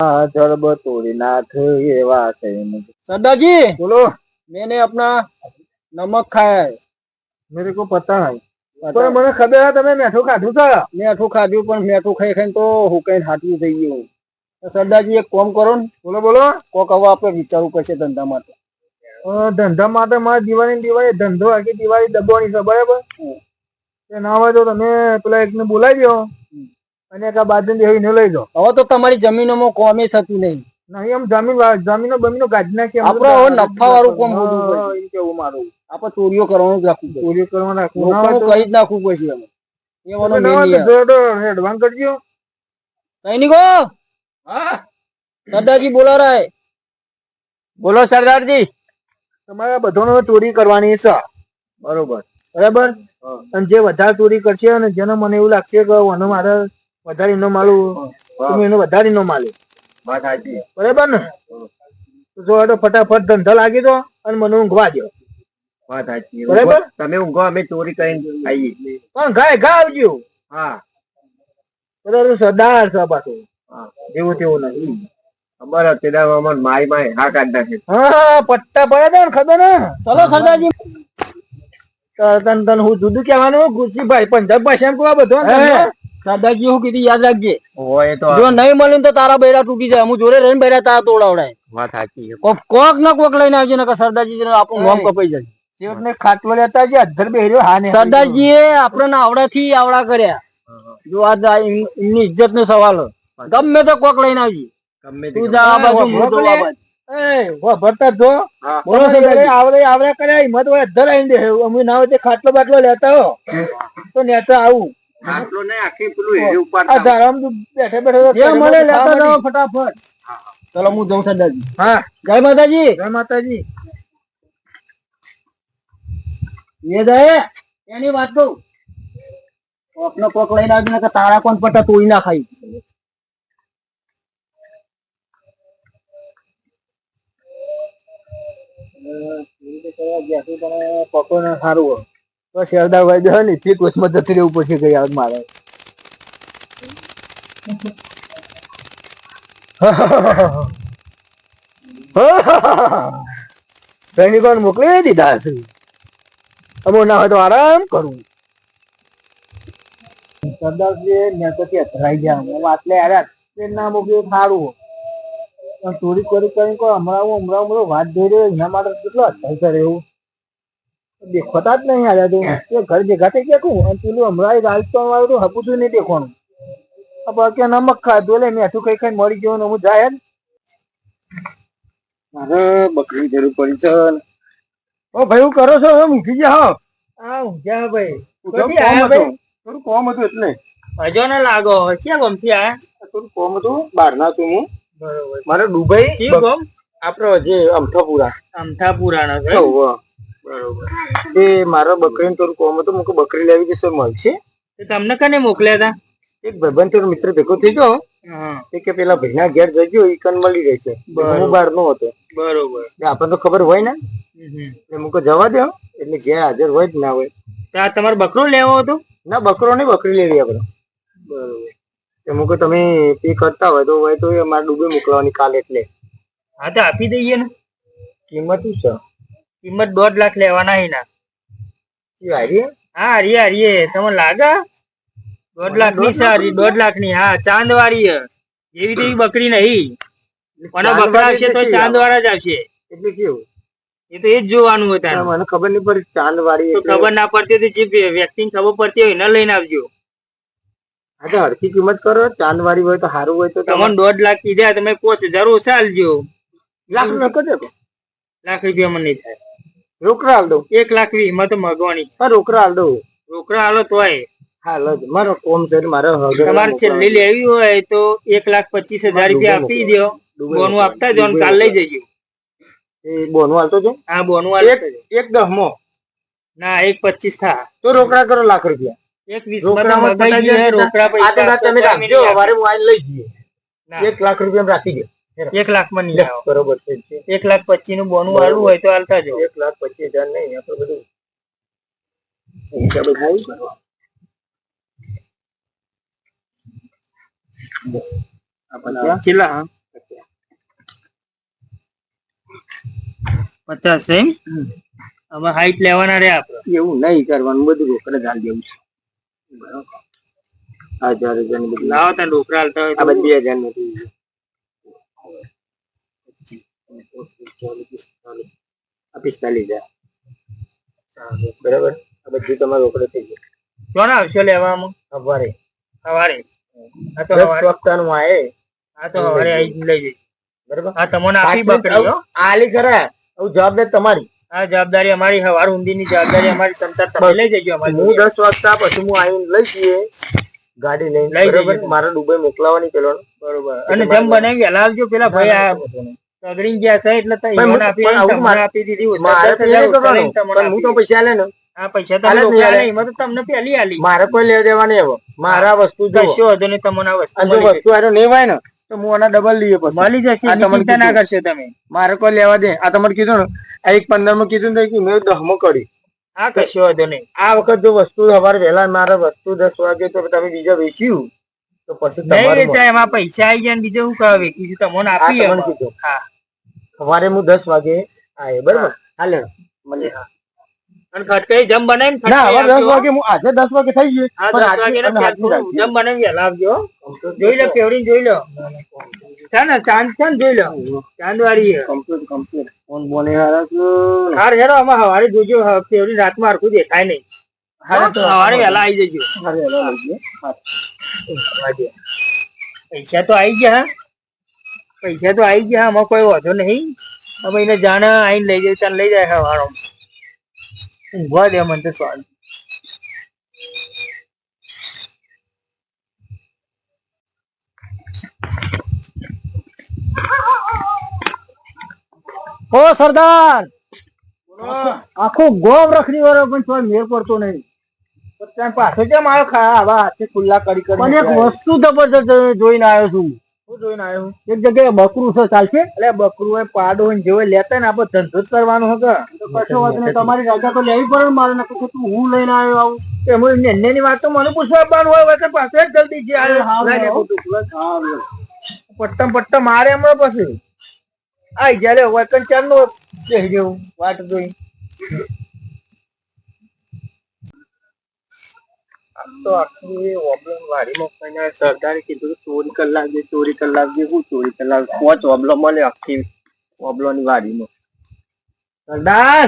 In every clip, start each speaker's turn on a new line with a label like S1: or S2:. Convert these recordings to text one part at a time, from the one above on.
S1: जड़ब तोड़ी नाथ ये बात है मुझे
S2: सरदारजी
S1: बोलो
S2: मैंने अपना नमक खाया है
S1: मेरे को पता है
S2: पता
S1: પણ મને ખબર છે તમે મેઠું ખાધું છે
S2: મેઠું ખાધું પણ મેઠું ખાઈ ખાઈને તો હું કઈ હાથું થઈ ગયું તો સરદારજી એક કામ કરો ને
S1: બોલો બોલો
S2: કોક હવે આપણે વિચારવું પડશે ધંધા માટે
S1: અ, ધંધા માટે મારે દિવાળી ને દિવાળી ધંધો આખી દિવાળી દબાવવાની છે બરાબર એ ના હોય તો તમે પેલા એકને બોલાવી દો અને કા બાજુ બેહીને લઈ જાઓ
S2: હવે તો તમારી જમીનોમાં કોમે થતું નહીં.
S1: નહીં એમ જમીન જમીનો બમીનો કાઢી નાખી
S2: આપણે હવે નફાવાળું કામ હોવું પડશે.
S1: એમ કેવું મારું.
S2: આપણે ચોરીઓ કરવાનું જ રાખવું પડશે
S1: ચોરી કરવા રાખવું.
S2: કહી જ નાખવું પડશે અમે એવાનો મેન
S1: હોય તો
S2: નિયમ.
S1: જો તો એડવાન્સ કરજો
S2: સૈનિકો સરદારજી બોલા રહે બોલો સરદારજી.
S1: તમારે બધાનો ચોરી કરવાની છે. બરોબર. બરાબર? અને જે વધારે ચોરી કરશે અને જેને મને એવું લાગશે કે મને મારે વધારે નો માલું તમે એનો વધારે નો માલે બરાબર ને? તો જો હેડો ફટાફટ ધંધા લાગી દો અને મને ઊંઘવા દો બરાબર?
S3: તમે ઊંઘો અમે ચોરી કરીને ખાઈએ.
S1: પણ ગાય ગા આવજો
S3: હા
S1: તો સરદાર છે પાછું જેવું તેવું નહીં
S3: ખબર હતી ને અમને માય માય હા કાઢ નાખે
S1: હા પટ્ટા પડે છે ને ખબર ને?
S2: ચલો સરદારજી.
S1: તન તન હું જુદું કહેવાનું? ગુરજીભાઈ પંજાબ ભાષામાં કહો બધો
S2: હે, હું કીધું યાદ રાખજે.
S3: હોય તો
S2: જો નહીં મળ્યું તો તારા બૈરા તૂટી જાય. હું જોડે રહીને બૈરા તારા તોડાવડાય.
S3: વાત સાચી
S2: કોક કોક ના કોક લઈને આવજે નકર સરદારજી આપણું નામ કપાઈ જાય.
S1: શેઠને ખાટલો લેતા છે અધર બેહર્યો હા
S2: સરદારજી એ આપણને આવડા આવડા કર્યા. જો આ એમની ઇજ્જત નો સવાલ ગમે તો કોક લઈને આવજી.
S3: ગમે તું
S2: જા આ બાજુ હું જાઉં આ બાજુ.
S1: એ જો. બોલો આવડે આવડે કર્યા હિંમત હોય અધર આવીને દે અમે ના હોય ખાટલો બાટલો લેતા હો. તો નેતા આવું.
S3: આટલો નહીં આખી પેલું હેરી
S1: આ
S3: ઉપાડતા
S1: ધારામ તું બેઠે બેઠે
S2: જે મળે લેતા જાઓ ફટાફટ. ચલો હું જાઉં સરદારજી.
S1: હા.
S2: જય માતાજી.
S1: જય માતાજી.
S2: એ જાય એની વાત કહું. કોક કોક લઈને આવજે નકર તારા કોણ પટ્ટા તોડી ના ખાઈ.
S1: પકોને સારું હોય. તો સરદાર ભાઈ બે ને તે કોચમાં જતી રહેવું પડશે કઈ યાદ મારે. સૈનિકોને મોકલી દીધા છે અમો ના હોય તો આરામ કરું. સરદારજી, મેં તો કે અથડાઈ ગયા. હું આટલે તે ના મોકલી સારું પણ ચોરી કરી કરી કોઈ હમણાં હમણાં હમણાં વાત જોઈ રહ્યો એના માટે કેટલો અથડાઈ કરે એવું? દેખોતા જ નહીં આજા તું એ ઘર ભેગા થઈ ગયા કું? અને પેલું હમણાં રાજસ્થાન વાળું તો હપુતું નહીં દેખવાનું. કે નમક ખાધું એટલે મેઠું ખાઈ ખાઈ મળી ગયું હું જાય મારે બકરી જરૂર પડી છે. ઓ ભાઈ હું કરો છો? એમ ઊંઘી ગયા હો. આ ઊંઘ્યા ભાઈ. ક્યાંથી આયા ભાઈ. થોડું કોમ હતું એટલે.
S2: હજો ને લાગો. ક્યાં ગમથી આ
S1: થોડું કોમ હતું? બહાર ના તું હું મારે દુબઈ
S2: કી ગમ?
S1: આપણો જે અમથાપુરા.
S2: અમથા પુરાણા
S1: એ મારો બકરી થોડું કોમ હતું મુકે બકરી લેવી જશે મળશે.
S2: તો તમને કને મોકલ્યા હતા
S1: એક ભાઈબંધ થોડો મિત્ર ભેગો થઈ ગયો. એ કે પેલા ભાઈના ઘેર જજો એ કન મળી રહેશે. હું બહાર નો હતો.
S2: બરોબર.
S1: આપણને તો ખબર હોય ને. એટલે મુકે જવા દો એટલે ઘેર હાજર હોય જ ના હોય.
S2: તો આ તમારો બકરો લેવો હતો?
S1: ના બકરો નહીં બકરી લેવી આપણે. બરોબર. મૂકો તમે પે કરતા હોય તો હોય તો અમારે મારે ડૂબે મોકલવાની કાલે એટલે.
S2: હા તો આપી દઈએ ને.
S1: કિંમત શું છે?
S2: કિંમત દોઢ લાખ લેવાના એના હા હરીએ હરીએ તમને લાગે? દોઢ લાખની સારી દોઢ લાખની હા ચાંદ વાળી. જેવી તેવી બકરી નહીં. અને બકરા છે તો ચાંદ વાળા જ આવશે.
S1: એટલે કેવું?
S2: એ તો એ જ જોવાનું હોય તારે.
S1: મને ખબર નહીં પડી ચાંદ વાળી
S2: ખબર ના પડતી હોય તો જે વ્યક્તિને ખબર પડતી હોય એને લઈને આવજો.
S1: હા તો હરખી કિંમત કરો. ચાંદ વાળી હોય તો સારું હોય તો
S2: તમને દોઢ લાખ કીધા તમે કોચ હજાર ઓછા આલજો
S1: લાખ નો કરો
S2: લાખ રૂપિયામાં નહીં થાય.
S1: રોકડા હાલ દઉં.
S2: એક લાખ વીસમાં તો મગવાની
S1: હા રોકડા હાલ દઉં
S2: રોકડા હાલો તોય
S1: હાલ મારો કોમ છે મારો
S2: તમારે છેલ્લી લેવી હોય તો એક લાખ પચીસ હજાર રૂપિયા આપી દો બોનું આપતા જો કાલ લઈ જજો.
S1: એ બોનું હાલતો જો
S2: હા બોનું હાલ
S1: એક દહમો.
S2: ના એક પચીસ થા.
S1: તો રોકડા કરો લાખ રૂપિયા.
S2: એક વીસ રોકડા.
S1: રોકડા
S2: પૈસા
S1: તમે રાખજો સવારે આઈને લઈ જઈએ. એક લાખ રૂપિયા રાખી દો.
S2: એક લાખમાં નહીં આવ્યો
S1: બરોબર છે
S2: એક લાખ પચીસનું બોનું આવું હોય તો હાલતા જો
S1: એક લાખ પચીસ હજાર નહીં આપડે બધું હિસાબે થાય પચાસ હવે હાઈટ લેવાના રે આપડે
S4: એવું નહીં કરવાનું બધું રોકડે હાલ દેવું છે. હજાર હજાર
S1: લાવો ત્યાં ડોકરા હાલતા હોય
S4: બે હજાર નથી આ પિસ્તાલીસ હજાર બરાબર? આ બધું તમારે રોકડે થઈ ગયું
S1: કોણ આવશે લેવામાં
S4: સવારે.
S1: સવારે આ તો
S4: દસ
S1: સવારે. આ તો સવારે આવીને લઈ જઈ
S4: બરાબર?
S1: આ તમને આપી બકરી
S4: આલી ખરા હવે જવાબદાર તમારી.
S1: આ જવાબદારી અમારી સવાર ઊંધી ની જવાબદારી અમારી. તમતાર તમે લઈ જજો અમારી
S4: હું દસ વાગતા પછી હું આવીને લઈ જઈએ. ગાડી લઈને.
S1: લઈ
S4: બરાબર? મારા દુબઈ મોકલાવાની પેલો
S1: બરોબર. અને જેમ બનાવી હલાવજો પેલા ભાઈ આ તગડી ગયા છે એટલે તો
S4: પણ
S1: આપી તમને
S4: મારે-
S1: આપી દીધી
S4: પણ હું તો પૈસા લે ને.
S1: આ પૈસા એમાં તો તમને આલી
S4: કોઈ લેવા મારા વસ્તુ જો
S1: કશો વાંધો નહીં તમને આ વસ્તુ
S4: જો વસ્તુ આનો નહીં હોય ને તો હું આના ડબલ લઈએ પછી.
S1: મળી જશે ચિંતા ના. કરશો તમે.
S4: મારે કોઈ લેવા દે. આ તમારે કીધું ને આ એક પંદરમાં કીધું ને કે મેં દહમો કરી.
S1: હા કશો વાંધો નહીં.
S4: આ વખત જો વસ્તુ સવારે વહેલા મારે વસ્તુ દસ વાગે તો તમે બીજા વેચ્યું.
S1: એમાં પૈસા આવી જાય બીજું શું કહે વેચી તમને
S4: આ
S1: આપીએ
S4: તમને
S1: એમાં.
S4: કીધું.
S1: હા.
S4: સવારે હું દસ વાગે આયે બરાબર? હાલે મળીએ
S1: અને ખટકાઈ જમ બનાવીને
S4: ના હવે દસ વાગે હું આજે દસ વાગે થઈ ગયું.
S1: જમ બનાવી વહેલા જોઈ લો કેવડી જોઈ લો. ચાંદ છે ને જોઈ લો. ચાંદ વાળી.
S4: કમ્પ્લીટ કમ્પ્લીટ ફોન બોને હારા
S1: હાર હેરો આમાં હવારે જોજો હ- કેવડી રાતમાં હરખું દેખાય નહીં. સવારે વહેલા આવી જજો.
S4: હારે હેલો લઈ ગયો.
S1: પૈસા તો આવી ગયા. પૈસા તો આવી ગયા આમાં કોઈ વાંધો નહીં. હવે એને જાણે આઈને લઈ જાય ત્યાં લઈ જાય હવારો ઊંઘવા દે મને તો સવાલ
S4: ઓ સરદાર! આખો ગોમ રખડી વાળો પણ મેળ પડતો નહીં. ત્યાં પાછો કેમ આવ્યો? ખા આવા હાથે ખુલ્લા કરી કરી
S3: પણ એક
S4: વસ્તુ જબરજસ્ત જોઈને આવ્યો છું. હું જોઈને આવ્યો એક જગ્યાએ બકરું છે ચાલશે એટલે બકરું હોય પાડો હોય જેવો લેતા ને આપણે ધંધો જ કરવાનો હતો કશો વાત નહીં તમારી રજા તો લેવી પડે મારે તો તું હું લઈને આવ્યો આવું.
S1: એમ નેને ની વાત તો મને પૂછવા આવવાનું હોય વખત પાછો જ જલ્દી જે આવે લઈ લે ખોટું. પટ્ટા પટ્ટા મારે હમણાં પછી. આઈ જાય વકન ચાર નો વાટ જોઈ તો આખી ઓબ્લમ વાડીમાં કોઈને સરદારે કીધું ચોરી કરી લાવજે ચોરી કરી લાવજે. હું ચોરી કરી પોચ ઓબલો મળે આખી ઓબલો ની વાડીમાં. સરદાર!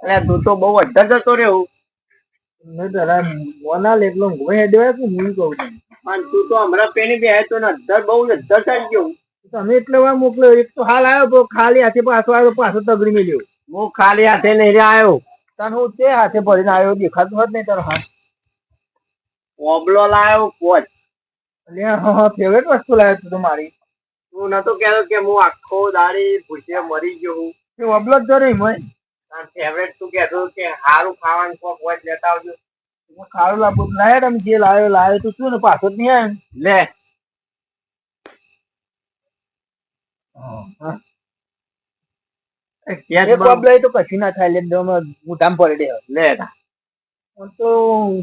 S3: અલે તું તો બહુ અડધા જતો રહ્યો.
S1: નહીં તારા મોના લેગલો ઘુમે હેડ્યો કે હું કહું છું?
S3: પણ તું તો હમણાં પેલી બે તો ને અડધર બહુ અડધર થઈ ગયો.
S1: તમે એટલે વાર મોકલ્યો એક તો હાલ આવ્યો ખાલી હાથે પાછો આવ્યો પાછો તગડી મેલ્યો.
S3: હું ખાલી હાથે નહીં આવ્યો.
S1: તને હું તે હાથે ભરીને આવ્યો દેખાતું હોત નહીં તારો હાથ.
S3: ઓબલો લાવ્યો પોચ
S1: એટલે ફેવરેટ વસ્તુ લાવ્યો તું મારી.
S3: તું નતો કહેતો કે હું આખો દાડી ભૂસે મરી ગયો હું.
S1: તે ઓબલો જ ધરે મય
S3: ફેવરેટ તું કહેતો કે સારું ખાવાનું કોક હોય લેતા આવજો
S1: ખાડું લાવવું લાયા તમે જે લાવ્યો લાવ્યો તું શું ને પાછો જ નહીં આવ્યો?
S3: લે.
S1: એક બાબલા તો કશું ના થાય લે મોટામાં પડી દે
S3: લે
S1: તો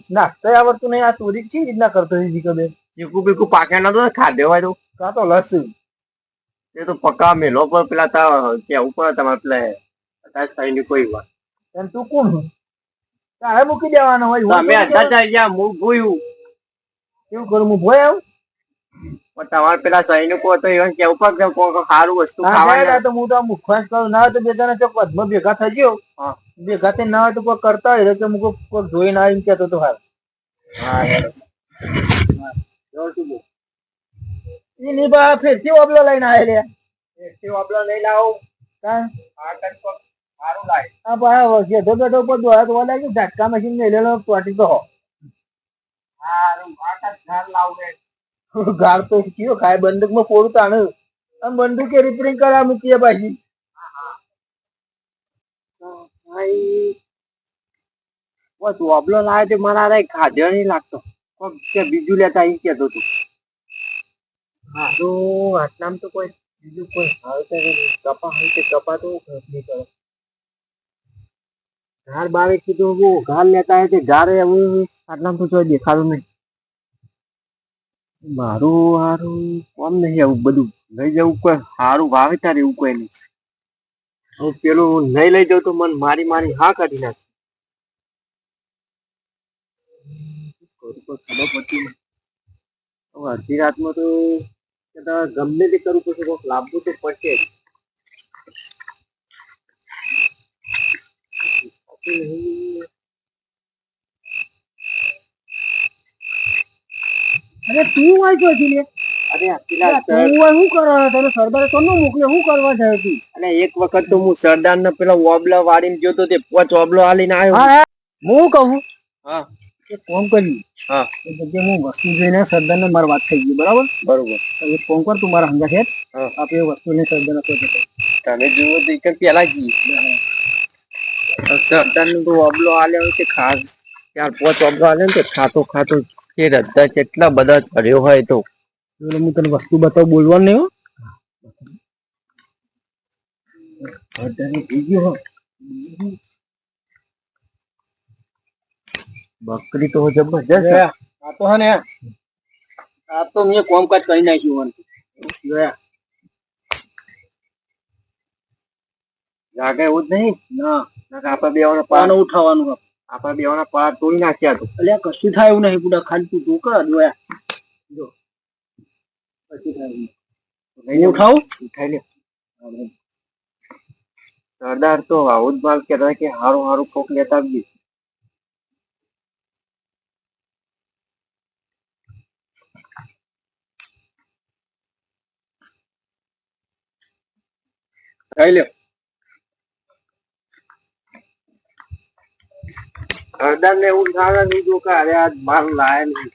S1: નાખતા આવડતું નહીં આ ચોરી કેવી રીતના કરતો હતી ખબર
S3: ચીકુ બીકુ પાકે નતો ખાધે હોય તો.
S1: કા તો લસ
S3: એ તો પકા મેલો પર પેલા તા કેવું ઉપર તમારે પેલા તારા સૈનિકો એવા
S1: અને તું કોણ છું? તારે મૂકી દેવાનો હોય
S3: તમે અડધા થઈ ગયા હું ભોયું
S1: કેવું કરું હું ભોય આવું?
S3: તમારે પેલા સૈનિકો તો એવું કેવું કોક સારું વસ્તુ ખાવાના.
S1: તો હું તો મુખવાસ કરું. ના તો બે જણા ચોક પદમાં ભેગા થઈ ગયો.
S3: હા.
S1: ભેગા થઈ ના તો કોઈ કરતા હોય. કે હું કોઈ જોઈ ના આવીને કેતો તો હાલ.
S3: હા યાર.
S1: ની બા ફેરથી ઓબલો લઈને આવે લે
S3: એકથી વાપરો નહીં લાવો. કોક સારું લાગે
S1: આ બા જેઠો બેઠો પર દોડા દોડા લાગી ઝટકા મશીન મેલેલો પોટી તો હો.
S3: સારું
S1: ગાળ તો કયો ખાય બંદૂકમાં પોરું તાણે આમ બંદૂકે રિપેરિંગ કરા મૂકીએ પાછી.
S3: ભાઈ બસ વબલો લાવે તે મારા રે ખાધ્યો નહીં લાગતો. કોક કે બીજું લેતા અહીં કેતો તું
S1: હારું આટલામ તો કોઈ બીજું કોઈ હાલતે નહીં. કપા કે કપા તો નહીં કરો.
S3: ઘાર બારે કીધું હું ઘાર લેતા તે ઘારે હું આટલામાં તો કોઈ દેખાડું નહીં. મારું હારું કોમ નહીં આવું બધું. લઈ જવું કોઈ સારું વાવેતર તારે એવું કોઈ નહીં. હું પેલું નહીં લઈ જાઉં તો મન મારી મારી હા કાઢી નાખે. અડધી રાતમાં તો ગમે તે કરવું પડશે કોઈક લાવવું તો પડશે જ.
S1: અરે તું તો હજી લે.
S3: અરે પેલા
S1: તું શું કરો તને સરદારે કોનો મોકલ્યો શું કરવા જાય તું
S3: અને એક વખત તો હું સરદાર ને પેલા ઓબલા વાળીને જોતો તે પોચ ઓબલો આલીને આવ્યો.
S1: હા કહું?
S3: હા.
S1: એક ફોન કરી
S3: હા.
S1: એ જગ્યાએ હું વસ્તુ જોઈને સરદારને મારી વાત થઈ ગઈ બરાબર?
S3: બરોબર.
S1: એક ફોન કર તું મારા હંગા છે આપણે એ વસ્તુને સરદારને કહી
S3: તમે જુઓ તો એક પેલા જઈએ સરદારનું તો ઓબલો આલ્યો છે ખાસ. ત્યાર પોચ ઓબલો આલ્યો ને ખાતો ખાતો તે રદ્દા કેટલા બધા કર્યો હોય તો.
S1: એટલે હું તને વસ્તુ બતાવ બોલવાનું નહીં.
S3: બકરી તો જબરજસ્ત?
S1: આ તો હે ને. આ તો મેં કોમકાજ કરી નાખ્યું જોયા
S3: લાગે એવું જ નહીં?
S1: ના.
S3: નકર આપણે બેવાના
S1: પાનો ઉઠાવવાનું.
S3: આપણે બેવાના પાડ તોડી નાખ્યા તો.
S1: એટલે કશું થાય એવું નહીં પૂરા ખાલી તું તું કર જો. કશું થાય નહીં. ઉઠાવું
S3: ઉઠાઈ લે. સરદાર તો આવું જ માલ કહેતા કે હારું હારું કોક લેતા આવજે
S1: ખાઈ લે.
S3: સરદાર ને એવું થાય નહીં કે અરે આજ માલ લાય નહીં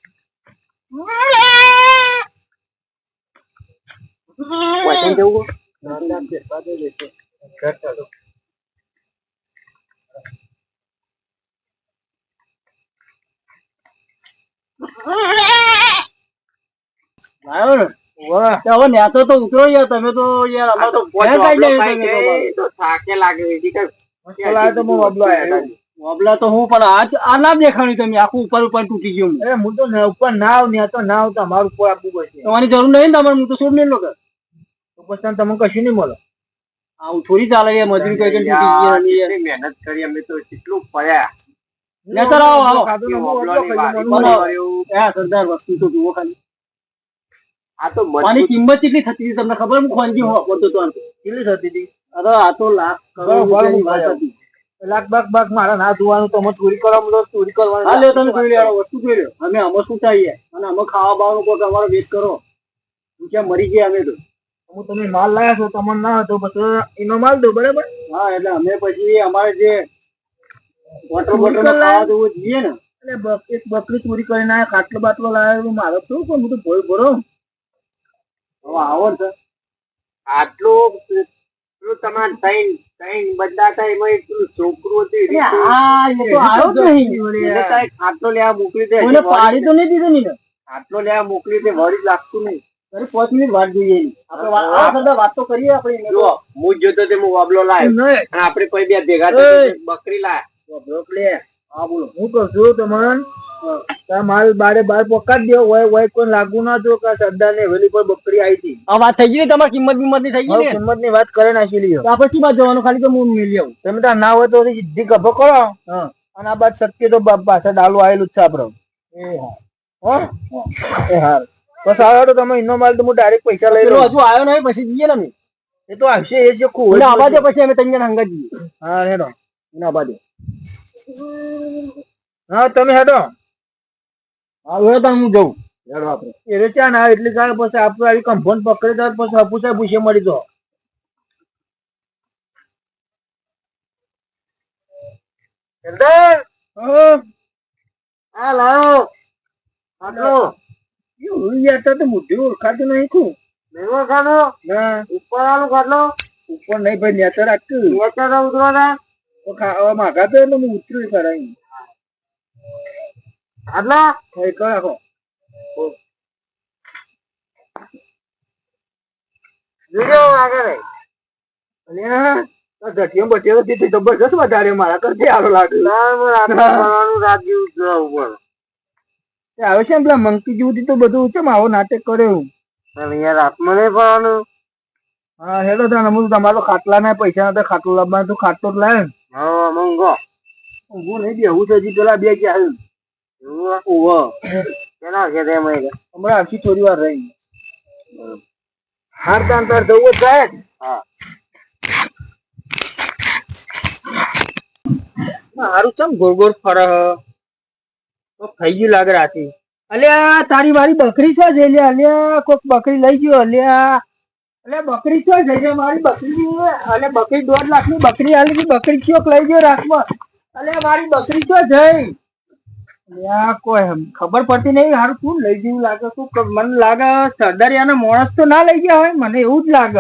S3: વાસણ જવું ઘર ચાલો.
S1: હવે તો તો ઉતરો યાર તમે તો યાર અમાર
S3: તો પોચ થાકે લાગે
S1: તો હું વબલો આયો. વબલા તો હું પણ આજ આ ના દેખાણી તમે આખું ઉપર ઉપર તૂટી ગયું અરે હું તો ઉપર ના આવ ને તો ના આવ તો અમારું ઉપર આપવું પડશે તમારી જરૂર નહીં ને તમારે હું તો છોડ નહીં લો તો પછી તમને કશું નહીં મળે. આવું થોડી ચાલે યાર મજૂરી કરી તૂટી ગઈ
S3: મહેનત કરી અમે તો કેટલું પડ્યા.
S1: નેતર આવો આવો. સરદાર વસ્તુ તો જુઓ ખાલી.
S3: આ તો મારી
S1: કિંમત કેટલી થતી હતી તમને ખબર? હું ખોનજી હો બોલતો તો કેટલી થતી હતી? અરે આ તો લાખ કરોડ વાત હતી. લાખ બાગ બાગ મારા ના ધોવાનું તો અમે ચોરી કરવાનું તો ચોરી કરવાનું હા લ્યો તમે જોઈ લ્યો વસ્તુ જોઈ લો અમે અમે શું થઈએ અને અમે ખાવા બાવાનું કોઈ અમારો વેચ કરો. હું ક્યાં મરી ગયા અમે તો. હું તમે માલ લાયા છો તમને ના હતો પછી એનો માલ દો બરાબર? હા એટલે અમે પછી અમારે જે વોટર બોટલ ખાવા દેવું જોઈએ ને. એટલે એક બકરી ચોરી કરીને આ કાટલો બાટલો લાવ્યો મારો શું પણ હું તો ભોય ભરો. હવે આવો ને
S3: આટલું તમારે ત્રણ ત્રણ બદલાતા એમાં એક પેલું છોકરું હતું એ
S1: અરે આ એ તો આવ્યો જ નહીં.
S3: એને તારે ખાટલો લેવા મોકલી
S1: તો
S3: વળી લાગતું નહીં.
S1: અરે પાંચ મિનિટ વાત જોઈએ. આપણે વાત તો કરીએ આપણે
S3: જો હું જોતો તે હું વાબલો
S1: નહીં.
S3: અને આપણે કોઈ બે ભેગા બકરી લાયા.
S1: બ્રોક લે. હા બોલો. હું કહું છું તમને માલ બારે બાર પકાડ દો હોય હોય કોઈ લાગુ ના જો કે સરદાર ને હવેલી કોઈ બકરી આવી હતી. આ વાત થઈ ગઈ તમારી કિંમત કિંમતની થઈ ગઈ કિંમતની વાત કરે નાખી લ્યો. તો પછી બાદ જવાનું ખાલી તો હું મિલી આવું. તમે તાર ના હોય તો સીધી ગભો કરો. અને આ બાદ શક્ય તો પાસે ડાલું આવેલું જ છે આપડે એ હા. એ હાર બસ આવ્યો તો તમે એનો માલ તો હું ડાયરેક્ટ પૈસા લઈ લઉં. હજુ આવ્યો નહીં પછી જઈએ ને અમે. એ તો આવશે એ જે ખૂબ દે પછી અમે તૈયાર હંગા જઈએ. હા હેડો. એના બાજુ હા તમે હેડો. હવે તો હું જઉં. એ ચા ના એટલે કાલે પછી આપણે આવી કંફોન પકડી દો પછી અપુસા પૂછે મળી સરદાર હા. લાવો. આટલો. એ ઉડી જતા તો મોઢું ઓળખાતું નહીં કું
S3: મેવો ખાનો
S1: ના.
S3: ઉપર વાળો ખાટલો
S1: ઉપર નહીં ભાઈ નેચર આટલું
S3: નેચર ઉતરો
S1: તો ખાવા માગા તો એટલે હું ઉતર્યું કરાય
S3: આટલા?
S1: કઈ કરો
S3: વિડિયો આગળ.
S1: અલ્યા આ બટિયો વધારે મારા કરતી સારો લાગે.
S3: કરવાનું ઉપર.
S1: આવે છે પેલા મંકી જેવું તો બધું છે આવો નાટક કર્યો
S3: અને યાર આત્મા નહીં પડવાનું
S1: હા હેડો તને હું તમારો ખાટલા ના પૈસા નતા ખાટલો લાવવાનું તો ખાટલો જ લાવે
S4: હા મંગો.
S1: હું નહીં બેહું તો હજી પેલા બે ગયા
S4: એવું કેના છે તે મહિને
S1: હમણાં આખી થોડી વાર રહી. હાર તાન તાર જવું જ જાય
S4: હા.
S2: હારું ચમ ગોળ ગોળ ફરે થઈ ગયું લાગે રાતી. અલ્યા તારી મારી બકરી છો જઈ લે અલ્યા કોક બકરી લઈ ગયો અલ્યા. અલ્યા બકરી છો જઈ લે મારી બકરી અલે બકરી દોઢ લાખની બકરી આલી બકરી ચોક લઈ ગયો રાતમાં? અલ્યા મારી બકરી છો જઈ કોઈ ખબર પડતી નહીં હારું શું લઈ ગયું લાગે, શું મને લાગે સરદારિયાના માણસ તો ના લઈ ગયા હોય, મને એવું જ લાગે.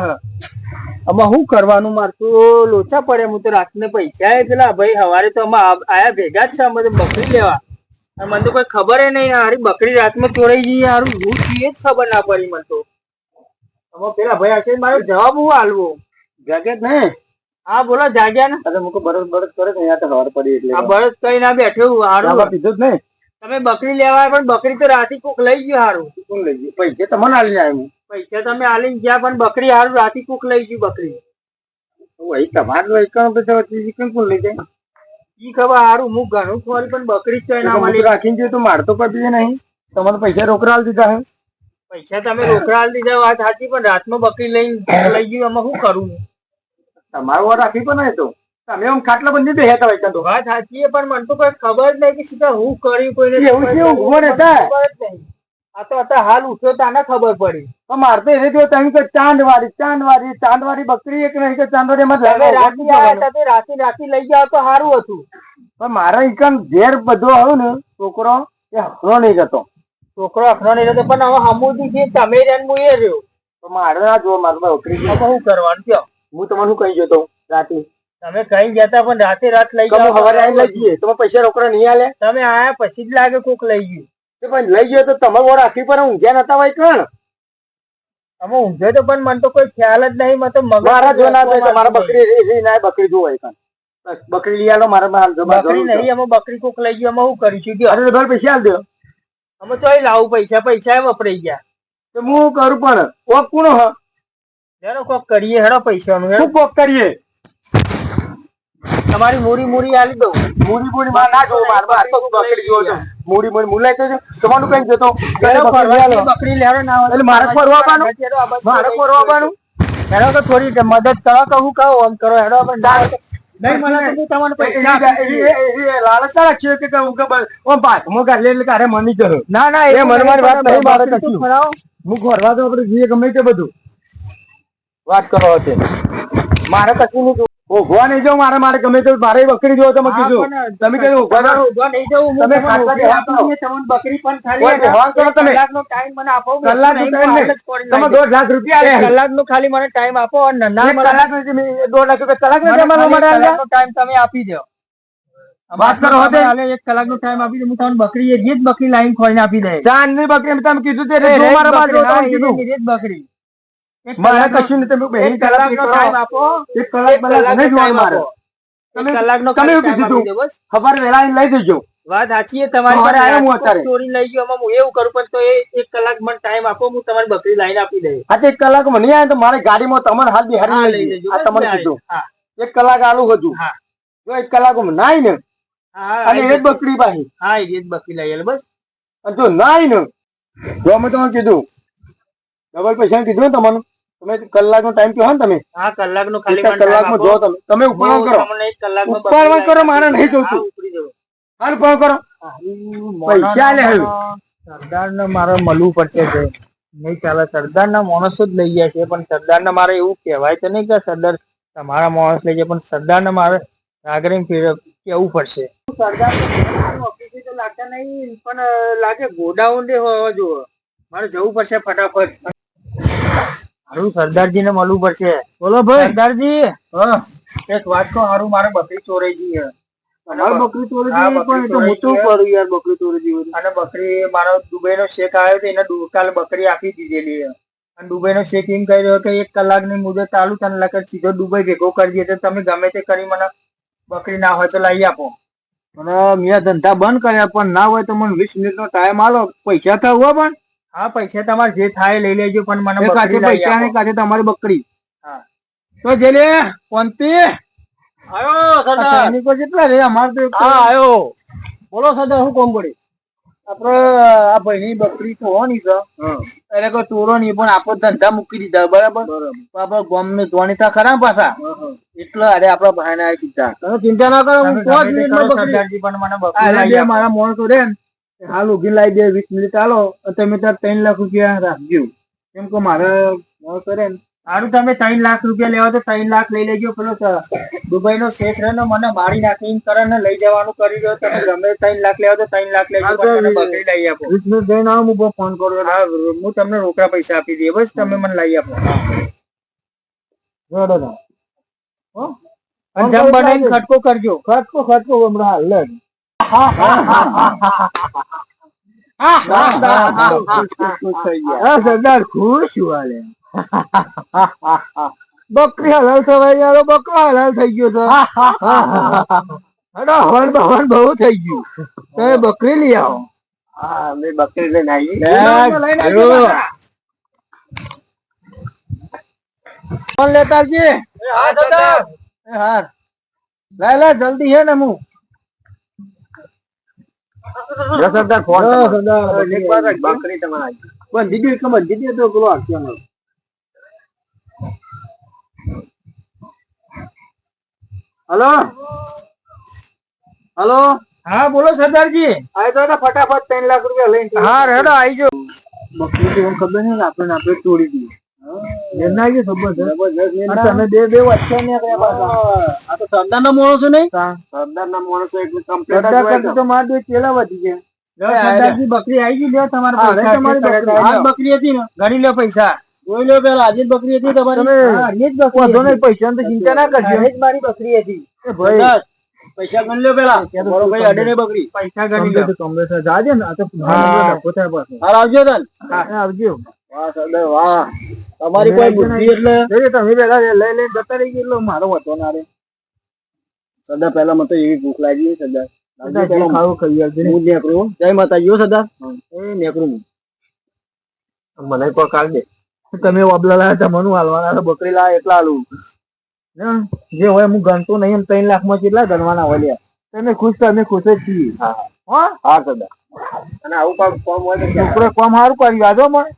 S2: આમાં શું કરવાનું મારતું લોચા પડે હું તો રાતને પૈસા પેલા. ભાઈ હવારે તો અમે આ- આયા ભેગા જ છે, અમે બકરી લેવા. અને મને તો કોઈ ખબર નહીં હારી બકરી રાતમાં ચોરાઈ ગઈ હારું હું છીએ જ ખબર ના પડી મને તો. અમે પેલા ભાઈ હશે મારો જવાબ હું હાલવો
S4: જગત ને?
S2: હા બોલો જાગ્યા ને?
S4: અરે મુકો બરસ બરસ કરે ને અહીંયા તો ખબર પડી એટલે.
S2: આ બરસ કઈ ના બેઠો હારું
S4: પીધું જ નહીં.
S2: તમે બકરી લેવા પણ બકરી તો રાતી કોક લઈ ગયો હારું.
S4: કોણ લઈ ગયું? પૈસે તમને આલીને આવ્યું
S2: પૈસા તમે આલીને ગયા પણ બકરી હારું રાતી કોક લઈ ગયું બકરી.
S4: વહી તમારું કણ બધા ત્રીજી કણ કોણ લઈ જાય?
S2: ઈ ખબર હારું હું ઘણું ખોલ પણ બકરી જ ના મળી
S4: રાખીને જોયું તો મારતો પતી નહીં. તમારે પૈસા રોકડા આલી દીધા હે.
S2: પૈસા તમે રોકડા આલી દીધા વાત સાચી પણ રાતમાં બકરી લઈને લઈ ગયું એમાં શું કરું? હું?
S4: તમારું ઓર્ડર આપી પણ નહીં તમે આમ ખાટલા બંધી દે હેતા હોય તો
S2: વાત સાચી પણ મને તો કોઈ ખબર જ નહીં કે સીધા હું કર્યું કોઈને
S4: એવું કેવું કોણ હતા.
S2: જ નહીં. આ તો અત્યારે હાલ ઉઠ્યો તાને ખબર પડી.
S4: તો માર તો એને જો તમે કે ચાંદ વાળી ચાંદ વાળી ચાંદ વાળી બકરી એક નહીં કે
S2: ચાંદવારી
S4: માં
S2: રાતે તે રાતે રાતે લઈ જાવ તો સારું હતું.
S4: પણ મારે એકમ ઘેર બધો આવ્યો ને છોકરો એ હકરો નહીં જતો.
S2: છોકરો અખરો નહીં જતો પણ હવે હમુદી છે તમે હું એ રહ્યો.
S4: તો મારે ના જો મારે બકરી
S2: શું કરવાનું કયો?
S4: હું તમને શું કહી જતો? રાતે.
S2: તમે કઈ જતા પણ રાતે રાત લઈ
S4: કમો હવારે આવીને લઈ જઈએ. તમે પૈસા રોકડા નહીં આલે?
S2: તમે આયા પછી જ લાગે કોક લઈ ગયું.
S4: તો પણ લઈ ગયો તો તમે વાર રાખી પર ઊંઘ્યા નતા હોય કણ?
S2: અમે ઊંઘે તો પણ મને તો કોઈ ખ્યાલ જ નહીં મને તો મગજ
S4: મારા જો ના થાય મારા બકરી ના બકરી જો હોય કણ બકરી લઈ આલો મારા માં જમા
S2: બકરી નહીં અમે બકરી કોક લઈ ગયો અમે શું કરીશું કે
S4: અરે ભાઈ પૈસા આલ દો.
S2: અમે તો લાવું પૈસા પૈસા એ વપરાઈ ગયા.
S4: તો હું કરું પણ? કોક કોણ હ?
S2: હેડો કોક કરીએ હેડો પૈસાનું હેડો
S4: કોક કરીએ?
S2: તમારી મૂડી મૂરી આલી દઉં.
S4: મૂડી મૂરી માં ના જોઉં મારમાં તો બકડી ગયો છે. મૂડી મૂરી મુલાય તો તમારું કઈ જતો બકરી
S2: લેવાનો ના
S4: એટલે મારે ફરવા આવવાનું?
S2: હેડો આ બાજુ
S4: મારે
S2: લઈ હેડો તો થોડી મદદ કરો કહું કહો આમ કરો હેડો તો- નહીં મને તો તમને પૈસા
S4: લાલચ કે હું હું એટલે કારે મની કરો
S2: ના ના
S4: એ મને વાત નહીં મારે કશું. હું ઘરવા તો આપણે જઈએ ગમે તે બધું. વાત કરો છે મારે કશું નહીં. ઊભવા નહીં જાઉં મારે મારે ગમે તે મારે બકરી જોવો તમે કીધું તમે કીધું ઊભા રહો.
S2: નહીં જવું.
S4: તમે
S2: તમને બકરી પણ ખાલી
S4: કરો તમે.
S2: કલાકનો ટાઈમ મને આપો ફોડી
S4: તમે દોઢ લાખ રૂપિયા.
S2: કલાકનો ખાલી મને ટાઈમ આપો અને નાના
S4: કલાક દોઢ લાખ રૂપિયા કલાક
S2: ટાઈમ તમે આપી દો
S4: વાત કરો હવે.
S2: હાલે એક કલાકનો ટાઈમ આપી દે હું તમને બકરી એ જ બકરી લાઈન ખોઈને આપી દે
S4: ચાંદની બકરી તમે કીધું તે મારા પાસે
S2: બકરી,
S4: જો
S2: હા,
S4: તમે
S2: એ
S4: કીધું
S2: બકરી
S4: મારે કશું નથી તમે બહેન કલાક
S2: નો ટાઈમ આપો.
S4: એક કલાક પહેલા નહીં જોવાનું મારે.
S2: એક
S4: તમે-
S2: કલાકનો
S4: તમે
S2: ખાલી
S4: કીધું?
S2: તું બસ.
S4: ખબર વેલા લઈ દેજો
S2: વાત સાચી છે તમારી પાસે
S4: આવ્યો હું અત્યારે.
S2: ચોરી લઈ ગયો એમાં હું એવું કરું પણ તો એ એક કલાક મને ટાઈમ આપો હું તમારી બકરી લાઈન આપી દઉં
S4: હા તો એક કલાક મને નહીં આવે તો મારી ગાડીમાં તમારે હાલ બિહારી
S2: લઈ જજો.
S4: આ તમને કીધું. એક કલાક આલું હતું
S2: હા.
S4: જો એક કલાક ના આવી ને અને
S2: હા,
S4: એ જ બકરી પાસે.
S2: હા એ જ બકરી લઈ બસ.
S4: અને જો ના આવી ને જો અમે તમને કીધું. ડબલ પૈસા કીધું ને તમને. તમે કલાક નો ટાઈમ કહો ને તમે.
S2: હા કલાકનો ખાલી
S4: કલાકમાં જો તમે. તમે ઉપર કરો. ઉપરવાન કરો, મારે નહીં.
S2: ઉપરી જવો.
S4: હાલ પણ કરો. પૈસા લે હવે.
S2: સરદાર ને મારે મળવું પડશે છે નહીં ચાલે. સરદાર ના માણસો જ લઈ ગયા છે પણ સરદાર ને મારે એવું કહેવાય તો નહીં કે સરદાર તમારા માણસ લઈ જાય પણ સરદાર ને મારે નાગરિક કેવું પડશે? સરદાર ઓફિસે તો લાગતા નહીં પણ લાગે ગોડાઉન હોવા જોવો મારે જવું પડશે ફટાફટ. હારું સરદારજી ને મળવું પડશે.
S4: બોલો ભાઈ.
S2: સરદારજી એક વાત કહો હારું મારે બકરી ચોરાઈ ગઈ
S4: તો.
S2: અને બકરી મારો દુબઈ નો શેક આવ્યો તો એને કાલે બકરી આપી દીધેલી છે. અને દુબઈ નો શેક એમ કહી રહ્યો કે એક કલાકની મુદત ચાલુ તને લગત સીધો દુબઈ ભેગો કરી દે તો તમે ગમે તે કરી મને બકરી ના હોય તો લઈ આપો.
S1: અને મેં ધંધા બંધ કર્યા પણ ના હોય તો મને વીસ મિનિટ નો ટાઈમ આલો પૈસા થવા પણ.
S2: હા પૈસા તમારે જે થાય લઈ લેજો પણ મને
S1: કાચે પૈસા ને કાચે તમારી બકરી.
S2: તો
S1: તો જેલે પંતી
S2: આયો
S1: આ સૈનિકો કેટલા રે અમાર તો
S2: હા આયો. બોલો સરદાર શું કોમ પડી
S1: આપડે આ ભાઈની બકરી તો હોની છે. એટલે કોઈ ચોરો નહીં પણ આપડે ધંધા મૂકી દીધા બરાબર? આપડે ગોમ ને ધોણીતા ખરા પાછા? એટલે અરે આપડા ભાઈ ને કીધા
S2: ચિંતા ના કરો હું બકરી.
S3: પણ મને
S1: મારા માણસો રે ને. હાલ લાવી દે વીસ મિનિટ હાલો તમે ત્યાં ત્રણ લાખ રૂપિયા રાખજો. કેમ કે મારે કરે
S2: સારું તમે ત્રણ લાખ રૂપિયા લેવા તો ત્રણ લાખ લઈ લેજો. પેલો દુબઈ નો શેખ રહે મને મારી નાખીને કરે ને લઈ જવાનું કરી દો તમે ગમે ત્રણ લાખ લેવા તો ત્રણ લાખ લેજો. બકરી લઈ આપો.
S1: વીસ મિનિટ જઈને આવો હું ફોન કરું
S2: હા હું તમને રોકડા પૈસા આપી દઈએ. બસ તમે મને લઈ આપો.
S1: તો. હો?
S2: અને જમ બનાવીને ખટકો કરજો.
S1: ખટકો ખટકો હમણાં હાલ સરદાર ખુશ વાલે બકરી હલાલ થવાય યાર બકરો હલાલ થઈ ગયો છે અરે હવન ભવન બહુ થઈ ગયું. તમે બકરી લઈ આવો.
S3: હા બકરી લઈને આવી
S1: લેતા છીએ
S2: હા
S1: હા જલ્દી હે ને હું.
S3: સરદાર ફોન
S1: સરદાર
S3: બકરી તમારે આવી.
S1: તો હલો? હલો?
S2: હા બોલો સરદારજી.
S1: આય તો ફટાફટ ત્રણ લાખ રૂપિયા લઈને
S2: હા રેડો આવી જાઓ.
S1: બકરી તો ખબર નહીં આપણે આપણે તોડી દીધી. અને તમે બે બે વચ્ચે
S2: આ તો સરદાર નો માણસો નહીં
S1: તા.
S3: સરદારના માણસો એટલે complete જ
S1: બધા
S3: હોય
S1: કરતા તો મારા બે ચેલા વધી ગયા.
S2: લો. બકરી આવી ગઈ લ્યો પૈસા
S1: તમારી
S2: તમારી
S1: બકરી.
S2: હતી ને ગણી લ્યો પૈસા. જોઈ લો પેલા આજે બકરી હતી તમારી.
S1: તમે
S2: હા, આજે જ બકરી
S1: વાંધો નહીં પૈસાની તો ચિંતા ના કરજો.
S2: મારી બકરી હતી.
S1: ભાઈ.
S2: પૈસા ગણી લો પેલા. મારો ભાઈ અડે ને બકરી. પૈસા ગણી લો
S1: તો જાજે ને આ તો
S2: આવજો તન.
S1: આવજો.
S3: વાહ સરદાર વાહ.
S2: તમારી કોઈ બુદ્ધિ એટલે?
S1: જોજે તમે પેલા લઈ લઈને જતા રહી ગયો મારો વતો ના રે.
S3: સરદાર પહેલા મને તો એવી ભૂખ લાગી સદા સરદાર. મને કોઈ કાલ દે.
S1: તમે ઓબલા લાયા તમને હાલવાના બકરી લાયા એટલા હાલું. ને? જે હોય હું ગણતો નહીં એમ ત્રણ લાખમાં કેટલા ગણવાના હોય તમે ખુશ તો ખુશ જ છીએ. હા.
S3: હા? સરદાર. અને આવું કામ કોમ હોય
S1: છોકરો કોમ સારું કર્યું આજો મને.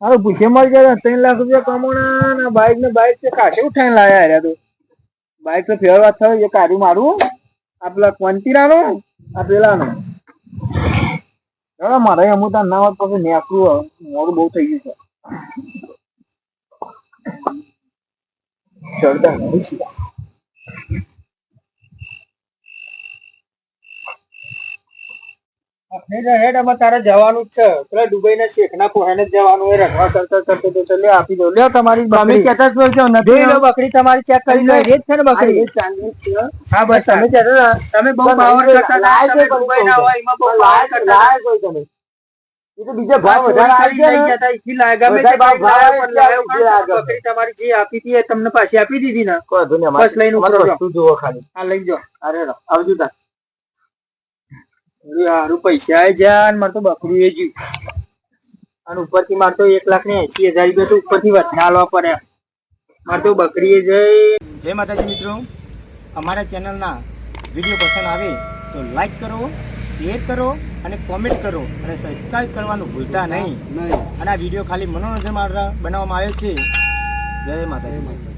S1: હારું પૂછે મળી જાય ત્રણ લાખ રૂપિયા કમાણા ને બાઈક ને બાઈક તે કાશે ઉઠાઈને લાયા હાર્યા તો. બાઈક તો ફેરવા થયો, એ કાઢ્યું મારું. આ પેલા ક્વંતીરાનું આ પેલાનું. ચાલો મારે અમુક તાર ના હોત પછી નેકરું મોડું બહુ થઈ ગયું છે. ચડતા નહીં
S2: હેડ અમે તારે જવાનું છે. પેલા દુબઈ ના શેખ ના પોહાને જવાનું હોય રખવા કરતા કરતા તો ચાલ આપી દો. લ્યો તમારી
S1: તમે કહેતા જ હોય નથી
S2: જોઈ બકરી તમારી ચેક કરી લો એ જ છે ને બકરી. હા બસ તમે કહેતા તમે બહુ પાવર કરતા
S1: લાય
S2: હતા, તમે
S1: છે પણ
S2: દુબઈ ના હોય એમાં બહુ પાવર કરતા
S1: લાય કોઈ તમે. એ તો બીજા ભાવ વધારે આવી ગયા
S2: હતા, ઈથી લાય. ગમે
S1: ભાવ
S2: ભાવ લાયો,
S1: ભાવ
S2: પણ લાયો
S1: ઈથી
S2: કાં તો
S1: લાગે.
S2: બકરી તમારી જે આપી હતી એ તમને પાછી આપી દીધી ને. બસ લઈને
S1: જુઓ ખાલી.
S2: આ લઈ જાઓ.
S1: અરે આવજો તાર.
S2: અરે હારું પૈસા જાય મારે તો બકરી એ જ્યું. અને ઉપરથી મારે તો એક લાખ ને એસી હજાર રૂપિયા તો ઉપરથી વધના આલવા પડે. મારે તો બકરી એ જઈ. જય માતાજી મિત્રો. અમારા ચેનલના વીડિયો પસંદ આવે તો લાઈક કરો શેર કરો અને કોમેન્ટ કરો અને સબસ્ક્રાઈબ કરવાનું ભૂલતા નહીં.
S1: નહીં.
S2: અને આ વીડિયો ખાલી મનોરંજન માટે બનાવવામાં આવ્યો છે. જય માતાજી.